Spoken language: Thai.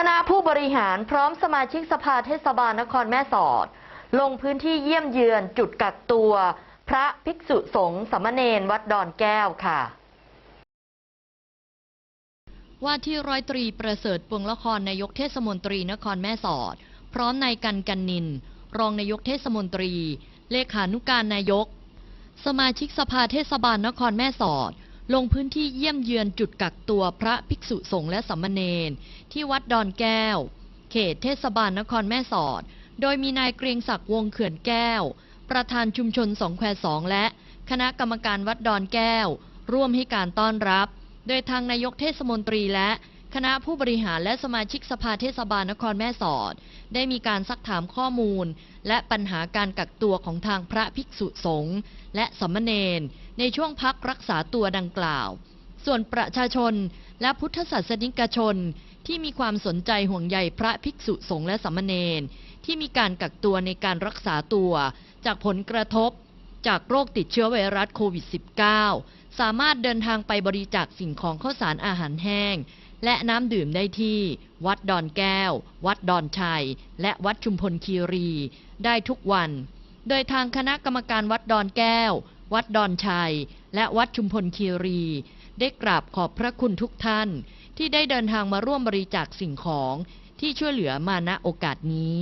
คณะผู้บริหารพร้อมสมาชิกสภาเทศบาลนครแม่สอด ลงพื้นที่เยี่ยมเยือนจุดกักตัว พระภิกษุสงฆ์สามเณรวัดดอนแก้วค่ะ ว่าที่ร้อยตรีประเสริฐปวงละครนายกเทศมนตรีนครแม่สอด พร้อมนายกันกันนิน รองนายกเทศมนตรี เลขานุการนายก สมาชิกสภาเทศบาลนครแม่สอด ลงพื้นที่เยี่ยมเยือนจุดกักตัวพระภิกษุสงฆ์และสัมมเนรที่วัดดอนแก้ว เขตเทศบาลนครแม่สอด โดยมีนายเกรียงศักดิ์วงเขื่อนแก้ว ประธานชุมชนสองแควสองและคณะกรรมการวัดดอนแก้ว ร่วมให้การต้อนรับ โดยทางนายกเทศมนตรีและ คณะผู้บริหารและสมาชิกสภาเทศบาลนครแม่สอด ได้มีการซักถามข้อมูล และปัญหาการกักตัวของทางพระภิกษุสงฆ์และสามเณรในช่วงพักรักษาตัวดังกล่าว ส่วนประชาชนและพุทธศาสนิกชนที่มีความสนใจห่วงใยพระภิกษุสงฆ์และสามเณรที่มีการกักตัวในการรักษาตัว จากผลกระทบ จากโรคติดเชื้อไวรัสโควิด -19 สามารถเดินทางไปบริจาคสิ่งของข้าวสารอาหารแห้ง และน้ำดื่มได้ที่ วัดดอนแก้ว วัดดอนชัย และวัดชุมพลคีรี ได้ทุกวัน โดยทางคณะกรรมการวัดดอนแก้ว วัดดอนชัย และวัดชุมพลคีรี ได้กราบขอบพระคุณทุกท่าน ที่ได้เดินทางมาร่วมบริจาคสิ่งของที่ช่วยเหลือมาณโอกาสนี้